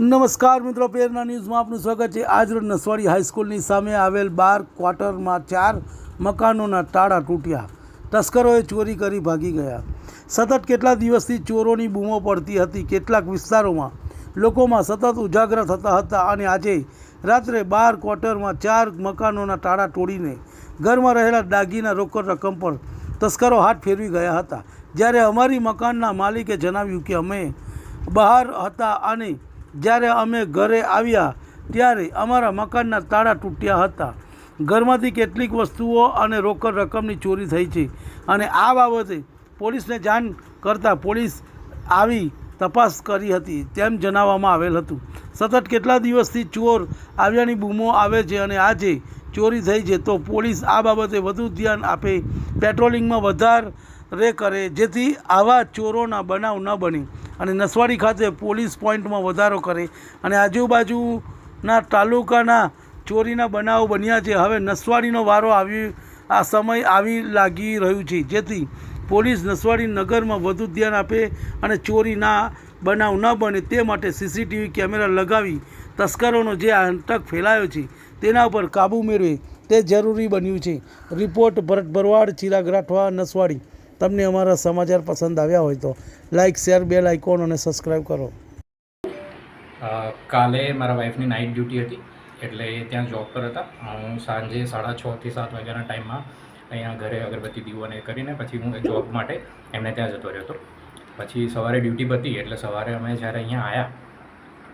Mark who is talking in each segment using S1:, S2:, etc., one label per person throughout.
S1: નમસ્કાર મિત્રો પ્રેરણા ન્યૂઝમાં આપનું સ્વાગત છે. આજરોજ નસવાડી હાઈસ્કૂલની સામે આવેલ બાર ક્વાર્ટરમાં ચાર મકાનોના તાળા તૂટ્યા. તસ્કરોએ ચોરી કરી ભાગી ગયા. સતત કેટલા દિવસથી ચોરોની બૂમો પડતી હતી કેટલાક વિસ્તારોમાં લોકોમાં સતત ઉજાગર થતા હતા અને આજે રાત્રે બાર ક્વાર્ટરમાં ચાર મકાનોના તાળા તોડીને ઘરમાં રહેલા દાગીના રોકડ રકમ પર તસ્કરો હાથ ફેરવી ગયા હતા. જ્યારે અમારી મકાનના માલિકે જણાવ્યું કે અમે બહાર હતા અને જ્યારે અમે ઘરે આવ્યા ત્યારે અમારા મકાનના તાળા તૂટ્યા હતા. ઘરમાંથી કેટલીક વસ્તુઓ અને રોકડ રકમની ચોરી થઈ છે અને આ બાબતે પોલીસને જાણ કરતાં પોલીસ આવી તપાસ કરી હતી તેમ જણાવવામાં આવેલ હતું. સતત કેટલા દિવસથી ચોર આવ્યાની બૂમો આવે છે અને આજે ચોરી થઈ છે તો પોલીસ આ બાબતે વધુ ધ્યાન આપે. પેટ્રોલિંગમાં વધારે કરે જેથી આવા ચોરોના બનાવ ન બને. અને નસવાડી ખાતે પોલીસ પોઈન્ટમાં વધારો કરે અને આજુબાજુના તાલુકાના ચોરીના બનાવો બન્યા છે. હવે નસવાડીનો વારો આવી, આ સમય આવી લાગી રહ્યું છે. જેથી પોલીસ નસવાડી નગરમાં વધુ ધ્યાન આપે અને ચોરીના બનાવ ન બને તે માટે સીસીટીવી કેમેરા લગાવી તસ્કરોનો જે આતંક ફેલાયો છે તેના ઉપર કાબૂ મેળવે તે જરૂરી બન્યું છે. રિપોર્ટ ભરત ભરવાડ, ચિરાગ રાઠવા, નસવાડી. તમને અમારા સમાચાર પસંદ આવ્યા હોય તો લાઇક શેર બેલ આઇકોન અને સબસ્ક્રાઈબ કરો.
S2: કાલે મારા વાઈફની નાઇટ ડ્યુટી હતી, એટલે એ ત્યાં જોબ પર હતા. હું સાંજે સાડા છથી સાત વાગ્યાના ટાઈમમાં અહીંયા ઘરે અગરબત્તી દીવાને કરીને પછી હું જોબ માટે એમને ત્યાં જતો રહ્યો હતો. પછી સવારે ડ્યુટી પતી, એટલે સવારે અમે જ્યારે અહીંયા આવ્યા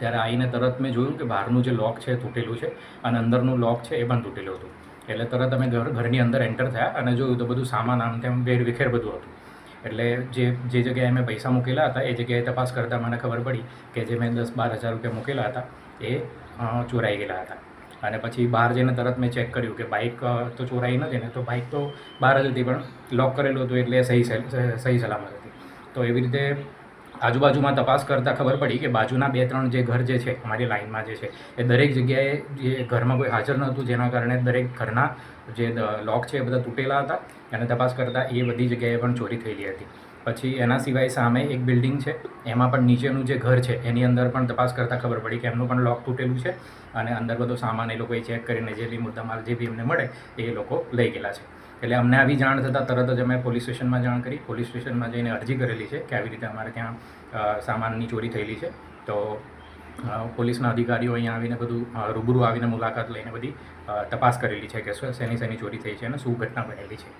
S2: ત્યારે આવીને તરત મેં જોયું કે બહારનું જે લોક છે તૂટેલું છે અને અંદરનું લોક છે એ પણ તૂટેલું હતું. એટલે તરત અમે ઘર ઘરની અંદર એન્ટર થયા અને જોયું તો બધું સામાન આમ તેમ વેરવિખેર બધું હતું. એટલે જે જે જગ્યાએ મેં પૈસા મૂકેલા હતા, એ જગ્યાએ તપાસ કરતાં મને ખબર પડી કે જે મેં દસ બાર હજાર રૂપિયા મૂકેલા હતા, એ ચોરાઈ ગયેલા હતા. અને પછી બહાર જઈને તરત મેં ચેક કર્યું કે બાઇક તો ચોરાઈ નથી ને, તો બાઇક તો બહાર જ હતી પણ લોક કરેલું હતું એટલે સહી સહી સલામત હતી. તો એવી રીતે આજુબાજુમાં તપાસ કરતાં ખબર પડી કે બાજુના બે, ત્રણ જે ઘર જે છે, અમારી લાઇનમાં જે છે, એ દરેક જગ્યાએ જે ઘરમાં કોઈ હાજર નહોતું, જેના કારણે દરેક ઘરના જે લોક છે એ બધા તૂટેલા હતા અને તપાસ કરતાં એ બધી જગ્યાએ પણ ચોરી થયેલી હતી. પછી એના સિવાય સામે એક બિલ્ડિંગ છે, એમાં પણ નીચેનું જે ઘર છે, એની અંદર પણ તપાસ કરતાં ખબર પડી કે એમનું પણ લોક તૂટેલું છે અને અંદર બધો સામાન એ લોકોએ ચેક કરીને જે બી મુદ્દામાલ જે બી એમને મળે એ લોકો લઈ ગયેલા છે. એટલે અમને આવી જાણ થતાં તરત જ અમે પોલીસ સ્ટેશનમાં જાણ કરી. પોલીસ સ્ટેશનમાં જઈને અરજી કરેલી છે કે આવી રીતે અમારે ત્યાં સામાનની ચોરી થયેલી છે. તો પોલીસના અધિકારીઓ અહીંયા આવીને બધું રૂબરૂ આવીને મુલાકાત લઈને બધી તપાસ કરેલી છે કે શેની શેની ચોરી થઈ છે અને શું ઘટના બનેલી છે.